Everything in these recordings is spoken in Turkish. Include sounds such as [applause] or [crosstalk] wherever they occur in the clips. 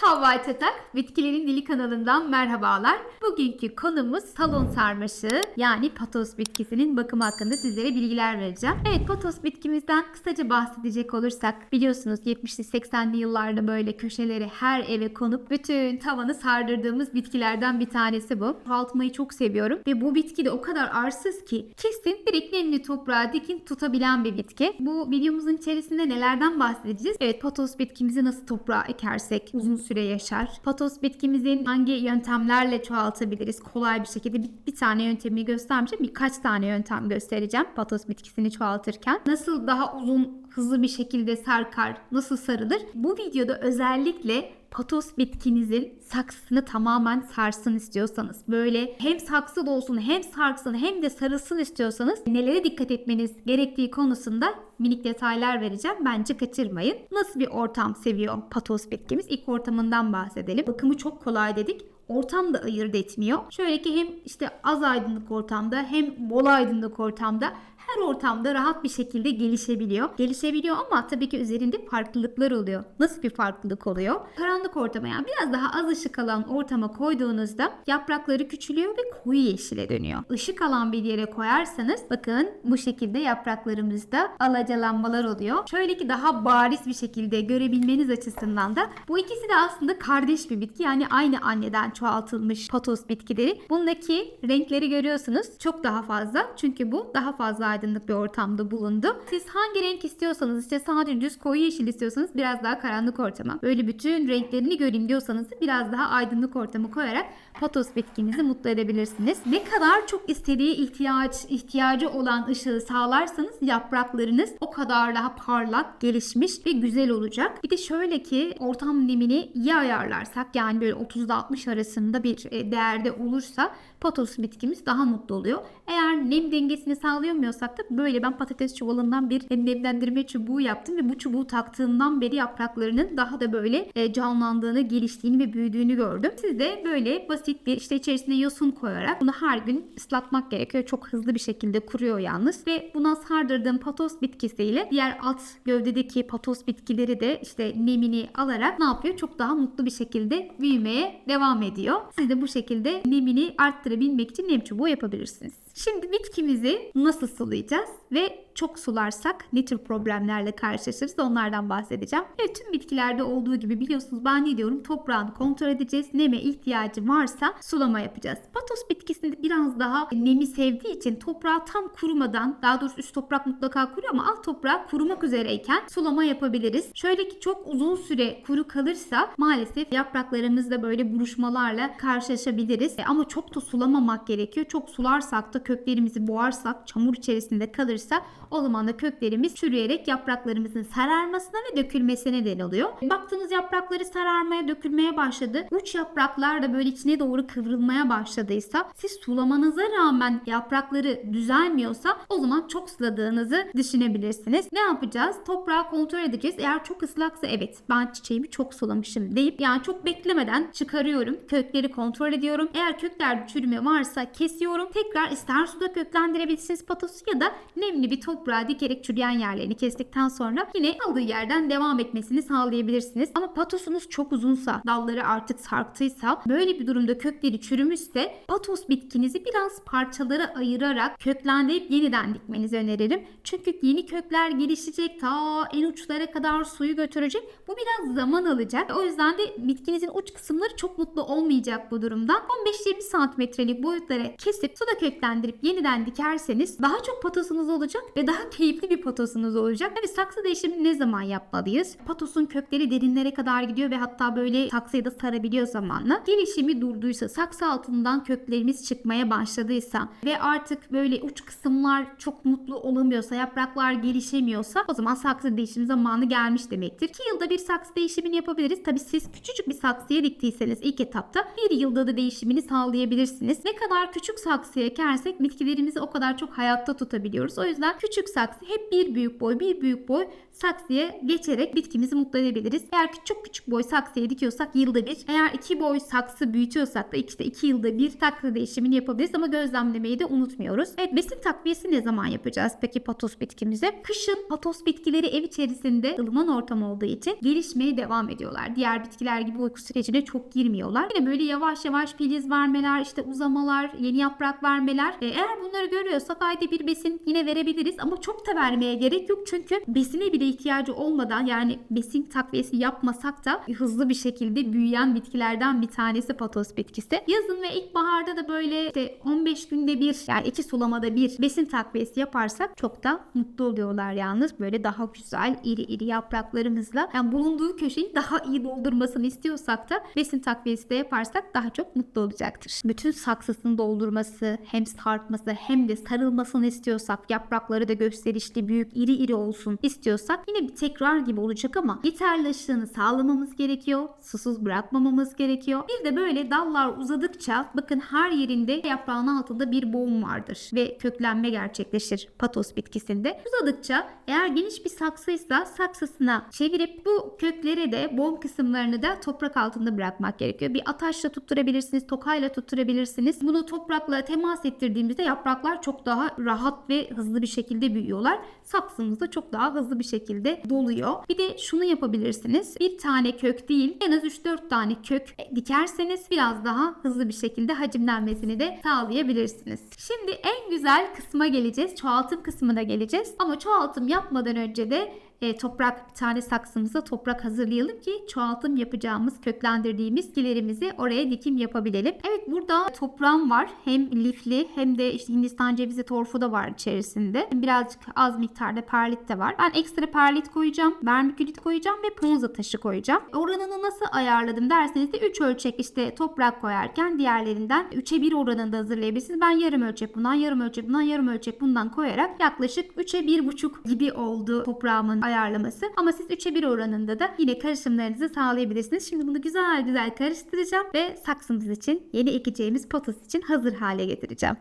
Havva Tatak, Bitkilerin Dili kanalından merhabalar. Bugünkü konumuz salon sarmaşığı yani patos bitkisinin bakımı hakkında sizlere bilgiler vereceğim. Evet patos bitkimizden kısaca bahsedecek olursak biliyorsunuz 70'li 80'li yıllarda böyle köşeleri her eve konup bütün tavanı sardırdığımız bitkilerden bir tanesi bu. Çoğaltmayı çok seviyorum ve bu bitki de o kadar arsız ki kesin direkt nemli toprağa dikin tutabilen bir bitki. Bu videomuzun içerisinde nelerden bahsedeceğiz? Evet patos bitkimizi nasıl toprağa ekersek uzun süre yaşar. Patos bitkimizin hangi yöntemlerle çoğaltabiliriz kolay bir şekilde bir, bir tane yöntemi göstermeyeceğim. Birkaç tane yöntem göstereceğim patos bitkisini çoğaltırken. Nasıl daha uzun hızlı bir şekilde sarkar, nasıl sarılır? Bu videoda özellikle patos bitkinizin saksısını tamamen sarsın istiyorsanız böyle hem saksı da olsun hem sarksın hem de sarılsın istiyorsanız nelere dikkat etmeniz gerektiği konusunda minik detaylar vereceğim. Bence kaçırmayın. Nasıl bir ortam seviyor patos bitkimiz? İlk ortamından bahsedelim. Bakımı çok kolay dedik ortam da ayırt etmiyor. Şöyle ki hem işte az aydınlık ortamda hem bol aydınlık ortamda her ortamda rahat bir şekilde gelişebiliyor. Gelişebiliyor ama tabii ki üzerinde farklılıklar oluyor. Nasıl bir farklılık oluyor? Karanlık ortama yani biraz daha az ışık alan ortama koyduğunuzda yaprakları küçülüyor ve koyu yeşile dönüyor. Işık alan bir yere koyarsanız bakın bu şekilde yapraklarımızda alacalanmalar oluyor. Şöyle ki daha bariz bir şekilde görebilmeniz açısından da bu ikisi de aslında kardeş bir bitki. Yani aynı anneden çoğaltılmış patos bitkileri. Bundaki renkleri görüyorsunuz. Çok daha fazla. Çünkü bu daha fazla aydınlık bir ortamda bulundu. Siz hangi renk istiyorsanız işte sadece düz koyu yeşil istiyorsanız biraz daha karanlık ortama. Böyle bütün renklerini göreyim diyorsanız biraz daha aydınlık ortamı koyarak patos bitkinizi mutlu edebilirsiniz. Ne kadar çok istediği ihtiyaç ihtiyacı olan ışığı sağlarsanız yapraklarınız o kadar daha parlak, gelişmiş ve güzel olacak. Bir de şöyle ki ortam nemini iyi ayarlarsak yani böyle 30 60 arasında bir e, değerde olursa patos bitkimiz daha mutlu oluyor. Eğer nem dengesini sağlayamıyorsak da böyle ben patates çuvalından bir nemlendirme çubuğu yaptım ve bu çubuğu taktığımdan beri yapraklarının daha da böyle e, canlandığını, geliştiğini ve büyüdüğünü gördüm. Siz de böyle basit bir işte içerisine yosun koyarak bunu her gün ıslatmak gerekiyor. Çok hızlı bir şekilde kuruyor yalnız ve buna sardırdığım patos bitkisiyle diğer alt gövdedeki patos bitkileri de işte nemini alarak ne yapıyor? Çok daha mutlu bir şekilde büyümeye devam ediyor. Siz de bu şekilde nemini arttırabilmek için nem çubuğu yapabilirsiniz. Şimdi bitkimizi nasıl sulayacağız ve çok sularsak ne tür problemlerle karşılaşırız onlardan bahsedeceğim. Evet tüm bitkilerde olduğu gibi biliyorsunuz ben ne diyorum toprağını kontrol edeceğiz. Neme ihtiyacı varsa sulama yapacağız. Patos bitkisinde biraz daha nemi sevdiği için toprağı tam kurumadan daha doğrusu üst toprak mutlaka kuruyor ama alt toprak kurumak üzereyken sulama yapabiliriz. Şöyle ki çok uzun süre kuru kalırsa maalesef yapraklarımızda böyle buruşmalarla karşılaşabiliriz. E, ama çok da sulamamak gerekiyor. Çok sularsak da köklerimizi boğarsak çamur içerisinde kalırsa o zaman da köklerimiz çürüyerek yapraklarımızın sararmasına ve dökülmesine neden oluyor. Baktığınız yaprakları sararmaya, dökülmeye başladı. Uç yapraklar da böyle içine doğru kıvrılmaya başladıysa siz sulamanıza rağmen yaprakları düzelmiyorsa o zaman çok suladığınızı düşünebilirsiniz. Ne yapacağız? Toprağı kontrol edeceğiz. Eğer çok ıslaksa evet ben çiçeğimi çok sulamışım deyip yani çok beklemeden çıkarıyorum. Kökleri kontrol ediyorum. Eğer köklerde çürüme varsa kesiyorum. Tekrar ister suda köklendirebilirsiniz patosu ya da nemli bir toprağa dikerek çürüyen yerlerini kestikten sonra yine aldığı yerden devam etmesini sağlayabilirsiniz. Ama patosunuz çok uzunsa, dalları artık sarktıysa, böyle bir durumda kökleri çürümüşse patos bitkinizi biraz parçalara ayırarak köklendirip yeniden dikmenizi öneririm. Çünkü yeni kökler gelişecek, ta en uçlara kadar suyu götürecek. Bu biraz zaman alacak. O yüzden de bitkinizin uç kısımları çok mutlu olmayacak bu durumda. 15-20 santimetrelik boyutlara kesip suda köklendirip yeniden dikerseniz daha çok patosunuz olacak ve daha keyifli bir patosunuz olacak. Tabii saksı değişimi ne zaman yapmalıyız? Patosun kökleri derinlere kadar gidiyor ve hatta böyle saksıyı da sarabiliyor zamanla. Gelişimi durduysa, saksı altından köklerimiz çıkmaya başladıysa ve artık böyle uç kısımlar çok mutlu olamıyorsa, yapraklar gelişemiyorsa o zaman saksı değişimi zamanı gelmiş demektir. 2 yılda bir saksı değişimini yapabiliriz. Tabii siz küçücük bir saksıya diktiyseniz ilk etapta bir yılda da değişimini sağlayabilirsiniz. Ne kadar küçük saksıya ekersek bitkilerimizi o kadar çok hayatta tutabiliyoruz. O yüzden küçük saksı hep bir büyük boy bir büyük boy saksıya geçerek bitkimizi mutlu edebiliriz. Eğer ki çok küçük boy saksıya dikiyorsak yılda bir. Eğer iki boy saksı büyütüyorsak da işte iki yılda bir saksı değişimini yapabiliriz ama gözlemlemeyi de unutmuyoruz. Evet besin takviyesi ne zaman yapacağız peki patos bitkimize? Kışın patos bitkileri ev içerisinde ılıman ortam olduğu için gelişmeye devam ediyorlar. Diğer bitkiler gibi uyku sürecine çok girmiyorlar. Yine böyle yavaş yavaş filiz vermeler, işte uzamalar, yeni yaprak vermeler. E, eğer bunları görüyorsak ayda bir besin yine verebiliriz ama çok da vermeye gerek yok çünkü besine bile ihtiyacı olmadan yani besin takviyesi yapmasak da hızlı bir şekilde büyüyen bitkilerden bir tanesi patos bitkisi. Yazın ve ilkbaharda da böyle işte 15 günde bir yani iki sulamada bir besin takviyesi yaparsak çok da mutlu oluyorlar yalnız. Böyle daha güzel iri iri yapraklarımızla yani bulunduğu köşeyi daha iyi doldurmasını istiyorsak da besin takviyesi de yaparsak daha çok mutlu olacaktır. Bütün saksısını doldurması hem sarkması hem de sarılmasını istiyorsak yaprakları da gösterişli büyük iri iri olsun istiyorsak yine bir tekrar gibi olacak ama yeterli ışığını sağlamamız gerekiyor. Susuz bırakmamamız gerekiyor. Bir de böyle dallar uzadıkça bakın her yerinde yaprağın altında bir boğum vardır ve köklenme gerçekleşir patos bitkisinde. Uzadıkça eğer geniş bir saksıysa saksısına çevirip bu köklere de boğum kısımlarını da toprak altında bırakmak gerekiyor. Bir ataşla tutturabilirsiniz, tokayla tutturabilirsiniz. Bunu toprakla temas ettirdiğimizde yapraklar çok daha rahat ve hızlı bir şekilde büyüyorlar. Saksımız da çok daha hızlı bir şekilde doluyor. Bir de şunu yapabilirsiniz. Bir tane kök değil en az 3-4 tane kök dikerseniz biraz daha hızlı bir şekilde hacimlenmesini de sağlayabilirsiniz. Şimdi en güzel kısma geleceğiz. Çoğaltım kısmına geleceğiz. Ama çoğaltım yapmadan önce de e, toprak bir tane saksımıza toprak hazırlayalım ki çoğaltım yapacağımız köklendirdiğimiz bitkilerimizi oraya dikim yapabilelim. Evet burada toprağım var. Hem lifli hem de işte Hindistan cevizi torfu da var içerisinde. Birazcık az miktarda perlit de var. Ben ekstra perlit koyacağım. Vermikülit koyacağım ve ponza taşı koyacağım. Oranını nasıl ayarladım derseniz de 3 ölçek işte toprak koyarken diğerlerinden 3'e 1 oranında hazırlayabilirsiniz. Ben yarım ölçek bundan, yarım ölçek bundan, yarım ölçek bundan koyarak yaklaşık 3'e 1,5 gibi oldu toprağımın ayarlaması. Ama siz 3'e 1 oranında da yine karışımlarınızı sağlayabilirsiniz. Şimdi bunu güzel güzel karıştıracağım ve saksımız için yeni ekeceğimiz potas için hazır hale getireceğim.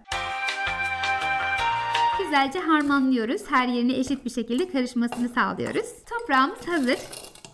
Güzelce harmanlıyoruz. Her yerine eşit bir şekilde karışmasını sağlıyoruz. Toprağımız hazır.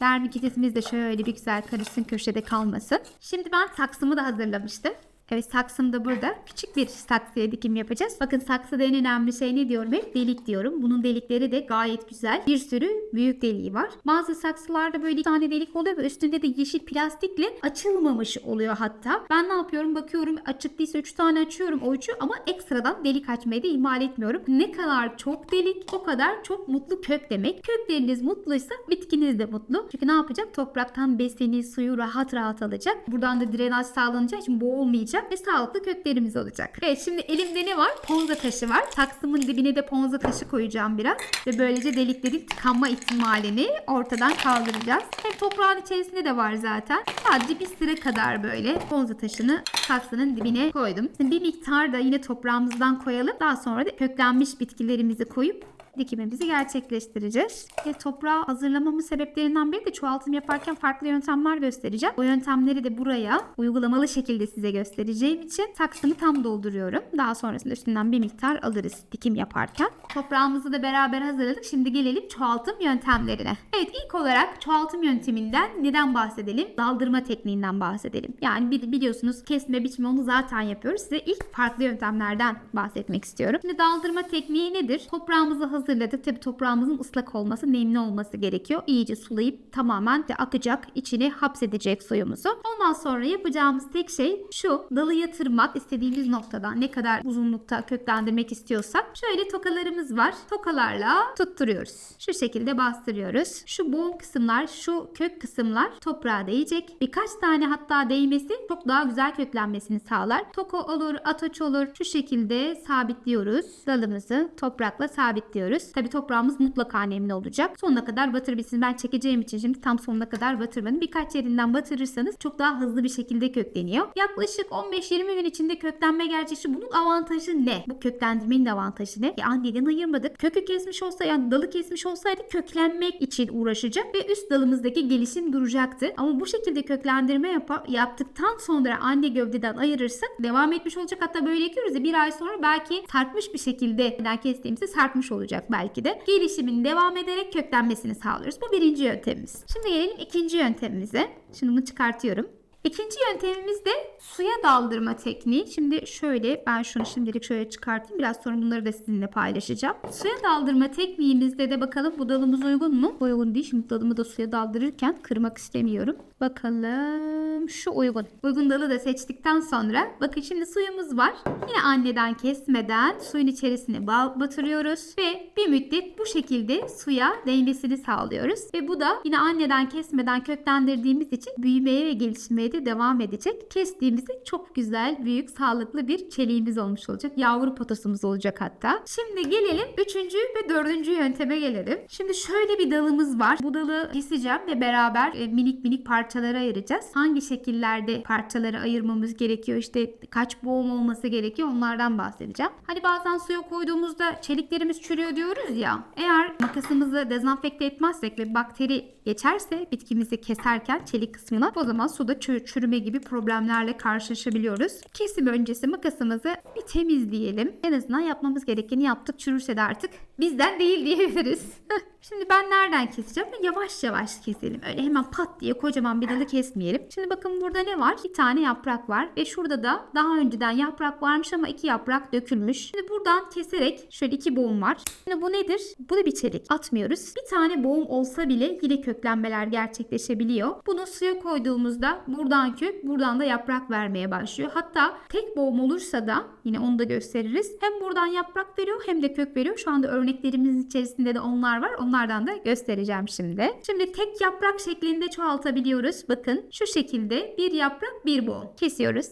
Vermikütesimiz de şöyle bir güzel karışsın köşede kalmasın. Şimdi ben saksımı da hazırlamıştım. Evet saksım da burada. Küçük bir saksıya dikim yapacağız. Bakın saksıda en önemli şey ne diyorum hep? Delik diyorum. Bunun delikleri de gayet güzel. Bir sürü büyük deliği var. Bazı saksılarda böyle iki tane delik oluyor ve üstünde de yeşil plastikle açılmamış oluyor hatta. Ben ne yapıyorum? Bakıyorum açık değilse 3 tane açıyorum o üçü ama ekstradan delik açmayı da ihmal etmiyorum. Ne kadar çok delik o kadar çok mutlu kök demek. Kökleriniz mutluysa bitkiniz de mutlu. Çünkü ne yapacak? Topraktan besini, suyu rahat rahat alacak. Buradan da drenaj sağlanacağı için boğulmayacak ve sağlıklı köklerimiz olacak. Evet şimdi elimde ne var? Ponza taşı var. Saksımın dibine de ponza taşı koyacağım biraz. Ve böylece deliklerin tıkanma ihtimalini ortadan kaldıracağız. Hem toprağın içerisinde de var zaten. Sadece bir sıra kadar böyle ponza taşını saksının dibine koydum. Şimdi bir miktar da yine toprağımızdan koyalım. Daha sonra da köklenmiş bitkilerimizi koyup dikimimizi gerçekleştireceğiz. Ve toprağı hazırlamamın sebeplerinden biri de çoğaltım yaparken farklı yöntemler göstereceğim. O yöntemleri de buraya uygulamalı şekilde size göstereceğim için saksını tam dolduruyorum. Daha sonrasında üstünden bir miktar alırız dikim yaparken. Toprağımızı da beraber hazırladık. Şimdi gelelim çoğaltım yöntemlerine. Evet ilk olarak çoğaltım yönteminden neden bahsedelim? Daldırma tekniğinden bahsedelim. Yani biliyorsunuz kesme biçme onu zaten yapıyoruz. Size ilk farklı yöntemlerden bahsetmek istiyorum. Şimdi daldırma tekniği nedir? Toprağımızı hazırladık. Tabi toprağımızın ıslak olması, nemli olması gerekiyor. İyice sulayıp tamamen de akacak, içine hapsedecek suyumuzu. Ondan sonra yapacağımız tek şey şu. Dalı yatırmak istediğimiz noktadan ne kadar uzunlukta köklendirmek istiyorsak. Şöyle tokalarımız var. Tokalarla tutturuyoruz. Şu şekilde bastırıyoruz. Şu boğum kısımlar, şu kök kısımlar toprağa değecek. Birkaç tane hatta değmesi çok daha güzel köklenmesini sağlar. Toka olur, ataç olur. Şu şekilde sabitliyoruz. Dalımızı toprakla sabitliyoruz. Tabi toprağımız mutlaka nemli olacak. Sonuna kadar batırabilsiniz. Ben çekeceğim için şimdi tam sonuna kadar batırmadım. Birkaç yerinden batırırsanız çok daha hızlı bir şekilde kökleniyor. Yaklaşık 15-20 gün içinde köklenme gerçekleşiyor. Bunun avantajı ne? Bu köklendirmenin avantajı ne? E anneden ayırmadık. Kökü kesmiş olsa yani dalı kesmiş olsaydı köklenmek için uğraşacak ve üst dalımızdaki gelişim duracaktı. Ama bu şekilde köklendirme yapa- yaptıktan sonra anne gövdeden ayırırsak devam etmiş olacak. Hatta böyle ekiyoruz ya bir ay sonra belki sarkmış bir şekilde kestiğimizde sarkmış olacak belki de. Gelişimin devam ederek köklenmesini sağlıyoruz. Bu birinci yöntemimiz. Şimdi gelelim ikinci yöntemimize. Şimdi bunu çıkartıyorum. İkinci yöntemimiz de suya daldırma tekniği. Şimdi şöyle ben şunu şimdilik şöyle çıkartayım. Biraz sonra bunları da sizinle paylaşacağım. Suya daldırma tekniğimizde de bakalım bu dalımız uygun mu? Uygun değil. Şimdi dalımı da suya daldırırken kırmak istemiyorum. Bakalım şu uygun. Uygun dalı da seçtikten sonra bakın şimdi suyumuz var. Yine anneden kesmeden suyun içerisine batırıyoruz ve bir müddet bu şekilde suya değmesini sağlıyoruz. Ve bu da yine anneden kesmeden köklendirdiğimiz için büyümeye ve gelişmeye de devam edecek. Kestiğimizde çok güzel, büyük, sağlıklı bir çeliğimiz olmuş olacak. Yavru potosumuz olacak hatta. Şimdi gelelim üçüncü ve dördüncü yönteme gelelim. Şimdi şöyle bir dalımız var. Bu dalı keseceğim ve beraber e, minik minik parçalara ayıracağız. Hangi şekillerde parçaları ayırmamız gerekiyor? İşte kaç boğum olması gerekiyor? Onlardan bahsedeceğim. Hani bazen suya koyduğumuzda çeliklerimiz çürüyor diyoruz ya. Eğer makasımızı dezenfekte etmezsek ve bakteri geçerse bitkimizi keserken çelik kısmına o zaman suda çü- çürüme gibi problemlerle karşılaşabiliyoruz. Kesim öncesi makasımızı bir temizleyelim. En azından yapmamız gerekeni yaptık. Çürürse de artık bizden değil diyebiliriz. [laughs] Şimdi ben nereden keseceğim? Yavaş yavaş keselim. Öyle hemen pat diye kocaman bir dalı kesmeyelim. Şimdi bakın burada ne var? Bir tane yaprak var. Ve şurada da daha önceden yaprak varmış ama iki yaprak dökülmüş. Şimdi buradan keserek şöyle iki boğum var. Şimdi bu nedir? Bu da bir çelik. Atmıyoruz. Bir tane boğum olsa bile yine köklenmeler gerçekleşebiliyor. Bunu suya koyduğumuzda buradan kök, buradan da yaprak vermeye başlıyor. Hatta tek boğum olursa da yine onu da gösteririz. Hem buradan yaprak veriyor hem de kök veriyor. Şu anda örneklerimizin içerisinde de onlar var. Onlardan da göstereceğim şimdi. Şimdi tek yaprak şeklinde çoğaltabiliyoruz. Bakın şu şekilde bir yaprak bir boğum. Kesiyoruz.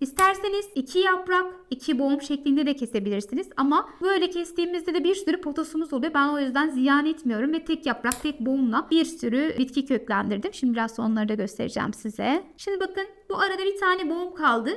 İsterseniz iki yaprak, iki boğum şeklinde de kesebilirsiniz. Ama böyle kestiğimizde de bir sürü potosumuz oluyor. Ben o yüzden ziyan etmiyorum ve tek yaprak, tek boğumla bir sürü bitki köklendirdim. Şimdi biraz onları da göstereceğim size. Şimdi bakın bu arada bir tane boğum kaldı.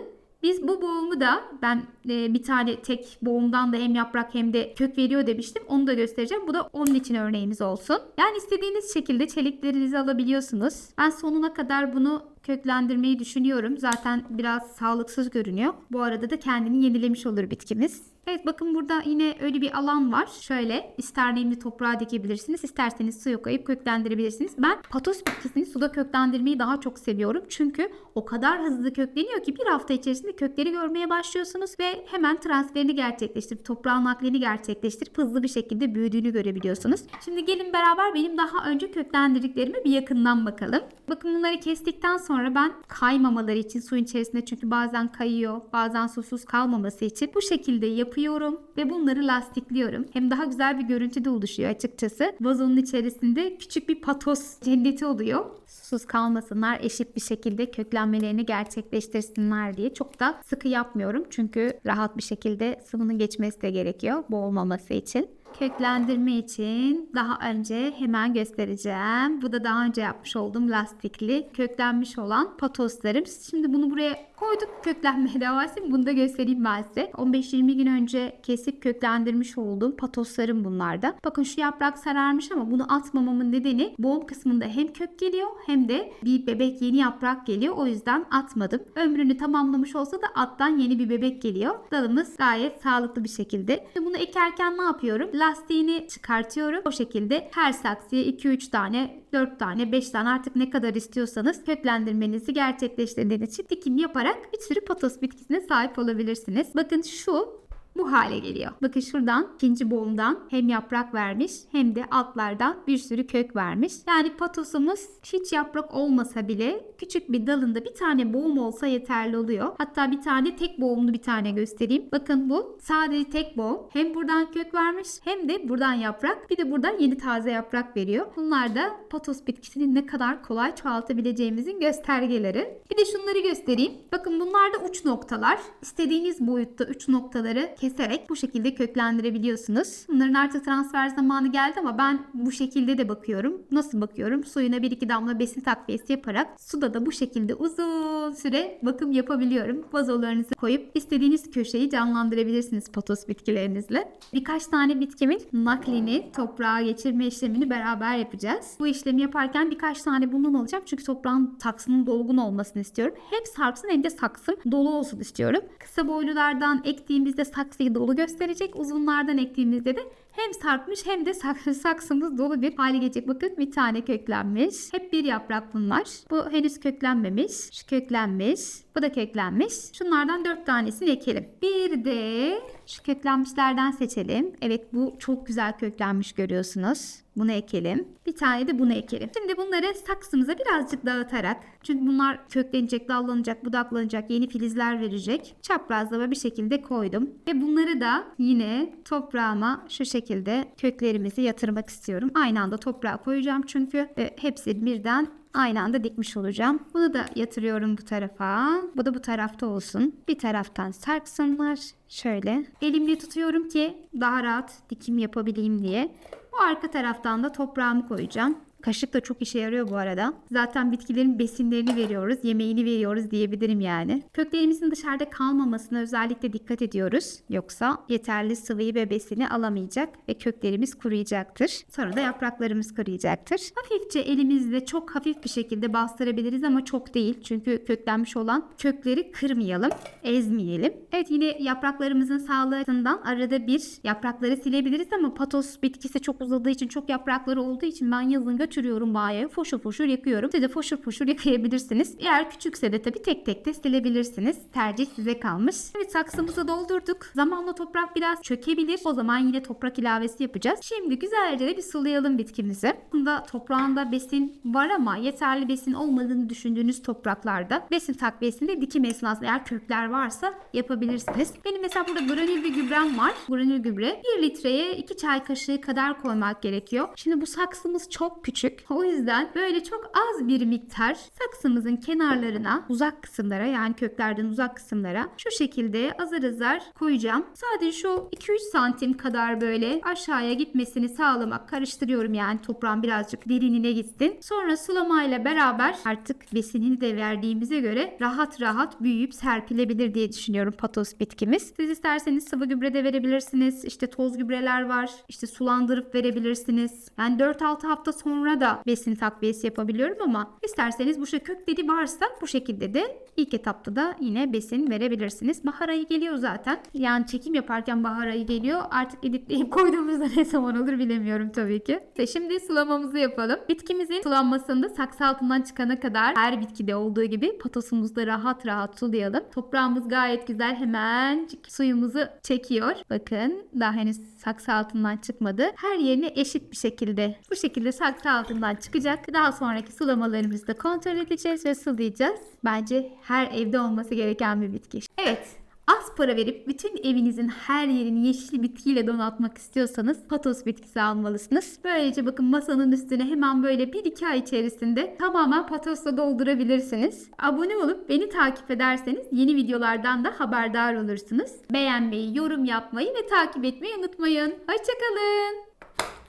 Biz bu boğumu da ben e, bir tane tek boğumdan da hem yaprak hem de kök veriyor demiştim. Onu da göstereceğim. Bu da onun için örneğiniz olsun. Yani istediğiniz şekilde çeliklerinizi alabiliyorsunuz. Ben sonuna kadar bunu köklendirmeyi düşünüyorum. Zaten biraz sağlıksız görünüyor. Bu arada da kendini yenilemiş olur bitkimiz. Evet bakın burada yine öyle bir alan var. Şöyle ister nemli toprağa dikebilirsiniz. isterseniz suya koyup köklendirebilirsiniz. Ben patos bitkisini suda köklendirmeyi daha çok seviyorum. Çünkü o kadar hızlı kökleniyor ki bir hafta içerisinde kökleri görmeye başlıyorsunuz ve hemen transferini gerçekleştirip toprağın naklini gerçekleştirip hızlı bir şekilde büyüdüğünü görebiliyorsunuz. Şimdi gelin beraber benim daha önce köklendirdiklerime bir yakından bakalım. Bakın bunları kestikten sonra ben kaymamaları için suyun içerisinde çünkü bazen kayıyor bazen susuz kalmaması için bu şekilde yapıyorum ve bunları lastikliyorum. Hem daha güzel bir görüntü de oluşuyor açıkçası. Vazonun içerisinde küçük bir patos cenneti oluyor. Susuz kalmasınlar eşit bir şekilde köklenmelerini gerçekleştirsinler diye çok da sıkı yapmıyorum. Çünkü rahat bir şekilde sıvının geçmesi de gerekiyor boğulmaması için. Köklendirme için daha önce hemen göstereceğim. Bu da daha önce yapmış olduğum lastikli köklenmiş olan patoslarım. Şimdi bunu buraya koyduk köklenmeye devam [laughs] etsin. Bunu da göstereyim ben size. 15-20 gün önce kesip köklendirmiş olduğum patoslarım bunlarda. Bakın şu yaprak sararmış ama bunu atmamamın nedeni boğum kısmında hem kök geliyor hem de bir bebek yeni yaprak geliyor. O yüzden atmadım. Ömrünü tamamlamış olsa da alttan yeni bir bebek geliyor. Dalımız gayet sağlıklı bir şekilde. Şimdi bunu ekerken ne yapıyorum? Lastiğini çıkartıyorum. O şekilde her saksıya 2-3 tane 4 tane 5 tane artık ne kadar istiyorsanız köklendirmenizi gerçekleştirdiğiniz için dikim yaparak bir sürü patos bitkisine sahip olabilirsiniz. Bakın şu bu hale geliyor. Bakın şuradan ikinci boğumdan hem yaprak vermiş hem de altlardan bir sürü kök vermiş. Yani patosumuz hiç yaprak olmasa bile küçük bir dalında bir tane boğum olsa yeterli oluyor. Hatta bir tane tek boğumlu bir tane göstereyim. Bakın bu sadece tek boğum. Hem buradan kök vermiş hem de buradan yaprak. Bir de buradan yeni taze yaprak veriyor. Bunlar da patos bitkisini ne kadar kolay çoğaltabileceğimizin göstergeleri. Bir de şunları göstereyim. Bakın bunlar da uç noktalar. İstediğiniz boyutta uç noktaları keserek bu şekilde köklendirebiliyorsunuz. Bunların artık transfer zamanı geldi ama ben bu şekilde de bakıyorum. Nasıl bakıyorum? Suyuna bir iki damla besin takviyesi yaparak suda da bu şekilde uzun süre bakım yapabiliyorum. Vazolarınızı koyup istediğiniz köşeyi canlandırabilirsiniz patos bitkilerinizle. Birkaç tane bitkimin naklini, toprağa geçirme işlemini beraber yapacağız. Bu işlemi yaparken birkaç tane bundan alacağım. Çünkü toprağın saksının dolgun olmasını istiyorum. Hem sarsın hem de saksım dolu olsun istiyorum. Kısa boylulardan ektiğimizde saksıyı dolu gösterecek. Uzunlardan ektiğimizde de hem sarkmış hem de sak- [laughs] saksımız dolu bir hale gelecek. Bakın bir tane köklenmiş. Hep bir yaprak bunlar. Bu henüz köklenmemiş. Şu köklenmiş. Bu da köklenmiş. Şunlardan dört tanesini ekelim. Bir de şu köklenmişlerden seçelim. Evet bu çok güzel köklenmiş görüyorsunuz. Bunu ekelim. Bir tane de bunu ekelim. Şimdi bunları saksımıza birazcık dağıtarak çünkü bunlar köklenecek, dallanacak, budaklanacak, yeni filizler verecek. Çaprazlama bir şekilde koydum. Ve bunları da yine toprağıma şu şekilde köklerimizi yatırmak istiyorum. Aynı anda toprağa koyacağım çünkü ve hepsi birden aynı anda dikmiş olacağım. Bunu da yatırıyorum bu tarafa. Bu da bu tarafta olsun. Bir taraftan sarksınlar. Şöyle. Elimle tutuyorum ki daha rahat dikim yapabileyim diye. Bu arka taraftan da toprağımı koyacağım. Kaşık da çok işe yarıyor bu arada. Zaten bitkilerin besinlerini veriyoruz, yemeğini veriyoruz diyebilirim yani. Köklerimizin dışarıda kalmamasına özellikle dikkat ediyoruz. Yoksa yeterli sıvıyı ve besini alamayacak ve köklerimiz kuruyacaktır. Sonra da yapraklarımız kuruyacaktır. Hafifçe elimizle çok hafif bir şekilde bastırabiliriz ama çok değil. Çünkü köklenmiş olan kökleri kırmayalım, ezmeyelim. Evet yine yapraklarımızın sağlığı açısından arada bir yaprakları silebiliriz ama patos bitkisi çok uzadığı için çok yaprakları olduğu için ben yazın götürüyorum bayağı foşur foşur yakıyorum. Siz de foşur foşur yakayabilirsiniz. Eğer küçükse de tabii tek tek de silebilirsiniz. Tercih size kalmış. Evet saksımızı doldurduk. Zamanla toprak biraz çökebilir. O zaman yine toprak ilavesi yapacağız. Şimdi güzelce de bir sulayalım bitkimizi. Bunda toprağında besin var ama yeterli besin olmadığını düşündüğünüz topraklarda besin takviyesinde dikim esnasında eğer kökler varsa yapabilirsiniz. Benim mesela burada granül bir gübrem var. Granül gübre 1 litreye 2 çay kaşığı kadar koymak gerekiyor. Şimdi bu saksımız çok küçük. O yüzden böyle çok az bir miktar saksımızın kenarlarına uzak kısımlara yani köklerden uzak kısımlara şu şekilde azar azar koyacağım. Sadece şu 2-3 santim kadar böyle aşağıya gitmesini sağlamak karıştırıyorum yani toprağın birazcık derinine gitsin. Sonra sulamayla beraber artık besinini de verdiğimize göre rahat rahat büyüyüp serpilebilir diye düşünüyorum patos bitkimiz. Siz isterseniz sıvı gübre de verebilirsiniz. İşte toz gübreler var. İşte sulandırıp verebilirsiniz. Yani 4-6 hafta sonra da besin takviyesi yapabiliyorum ama isterseniz bu şey kökleri varsa bu şekilde de ilk etapta da yine besin verebilirsiniz. Bahar ayı geliyor zaten. Yani çekim yaparken bahar ayı geliyor. Artık editleyip [laughs] koyduğumuzda ne zaman olur bilemiyorum tabii ki. İşte şimdi sulamamızı yapalım. Bitkimizin sulanmasında saksı altından çıkana kadar her bitkide olduğu gibi patosumuzu rahat rahat sulayalım. Toprağımız gayet güzel hemen suyumuzu çekiyor. Bakın daha henüz saksı altından çıkmadı. Her yerine eşit bir şekilde bu şekilde saksı altından çıkacak. Daha sonraki sulamalarımızı da kontrol edeceğiz ve sulayacağız. Bence her evde olması gereken bir bitki. Evet Az para verip bütün evinizin her yerini yeşil bitkiyle donatmak istiyorsanız patos bitkisi almalısınız. Böylece bakın masanın üstüne hemen böyle 1-2 ay içerisinde tamamen patosla doldurabilirsiniz. Abone olup beni takip ederseniz yeni videolardan da haberdar olursunuz. Beğenmeyi, yorum yapmayı ve takip etmeyi unutmayın. Hoşçakalın.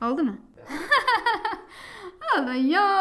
Oldu mu? Alın [laughs] ya.